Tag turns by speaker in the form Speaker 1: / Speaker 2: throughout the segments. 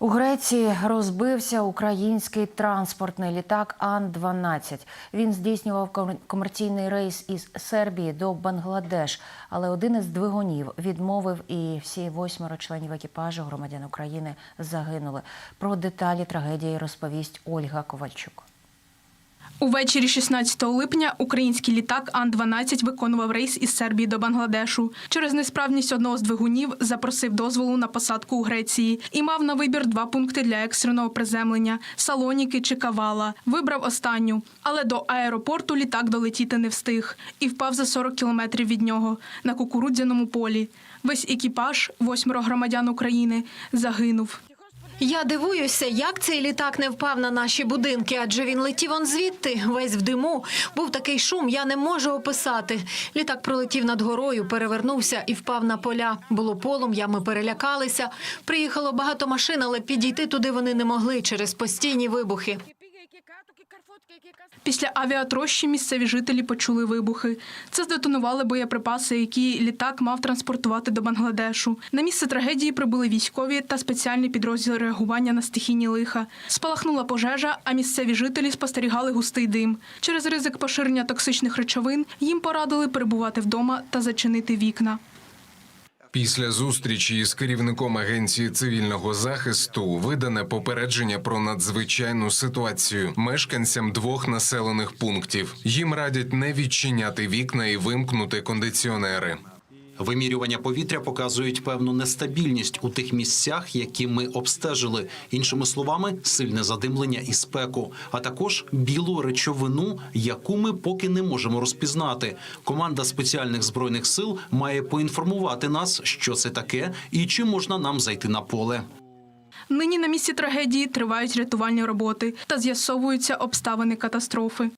Speaker 1: У Греції розбився український транспортний літак Ан-12. Він здійснював ком- комерційний рейс із Сербії до Бангладеш, але один із двигунів відмовив і всі восьмеро членів екіпажу громадян України загинули. Про деталі трагедії розповість Ольга Ковальчук.
Speaker 2: Увечері 16 липня український літак Ан-12 виконував рейс із Сербії до Бангладешу. Через несправність одного з двигунів запросив дозволу на посадку у Греції і мав на вибір два пункти для екстреного приземлення Салоніки чи Кавала. Вибрав останню, але до аеропорту літак долетіти не встиг і впав за 40 кілометрів від нього на кукурудзяному полі. Весь екіпаж, восьмеро громадян України, загинув.
Speaker 3: Я дивуюся, як цей літак не впав на наші будинки, адже він летів он звідти, весь в диму. Був такий шум, я не можу описати. Літак пролетів над горою, перевернувся і впав на поля. Було полум'я, ми перелякалися. Приїхало багато машин, але підійти туди вони не могли через постійні вибухи.
Speaker 2: Після авіатрощі місцеві жителі почули вибухи. Це здетонували боєприпаси, які літак мав транспортувати до Бангладешу. На місце трагедії прибули військові та спеціальний підрозділ реагування на стихійні лиха. Спалахнула пожежа, а місцеві жителі спостерігали густий дим. Через ризик поширення токсичних речовин їм порадили перебувати вдома та зачинити вікна.
Speaker 4: Після зустрічі із керівником агенції цивільного захисту видане попередження про надзвичайну ситуацію мешканцям двох населених пунктів. Їм радять не відчиняти вікна і вимкнути кондиціонери.
Speaker 5: Вимірювання повітря показують певну нестабільність у тих місцях, які ми обстежили. Іншими словами, сильне задимлення і спеку, а також білу речовину, яку ми поки не можемо розпізнати. Команда спеціальних збройних сил має поінформувати нас, що це таке і чи можна нам зайти на поле.
Speaker 2: Нині на місці трагедії тривають рятувальні роботи та з'ясовуються обставини катастрофи.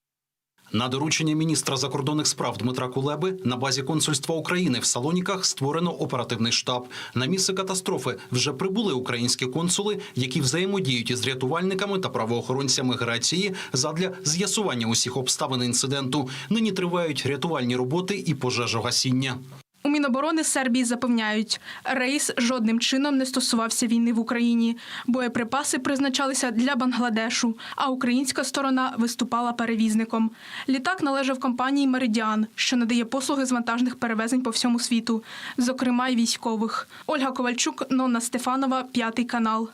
Speaker 5: На доручення міністра закордонних справ Дмитра Кулеби на базі консульства України в Салоніках створено оперативний штаб. На місце катастрофи вже прибули українські консули, які взаємодіють із рятувальниками та правоохоронцями Греції задля з'ясування усіх обставин інциденту. Нині тривають рятувальні роботи і пожежогасіння.
Speaker 2: Міноборони Сербії запевняють, рейс жодним чином не стосувався війни в Україні. Боєприпаси призначалися для Бангладешу, а українська сторона виступала перевізником. Літак належав компанії Меридіан, що надає послуги з вантажних перевезень по всьому світу, зокрема й військових. Ольга Ковальчук, Нонна Стефанова, п'ятий канал.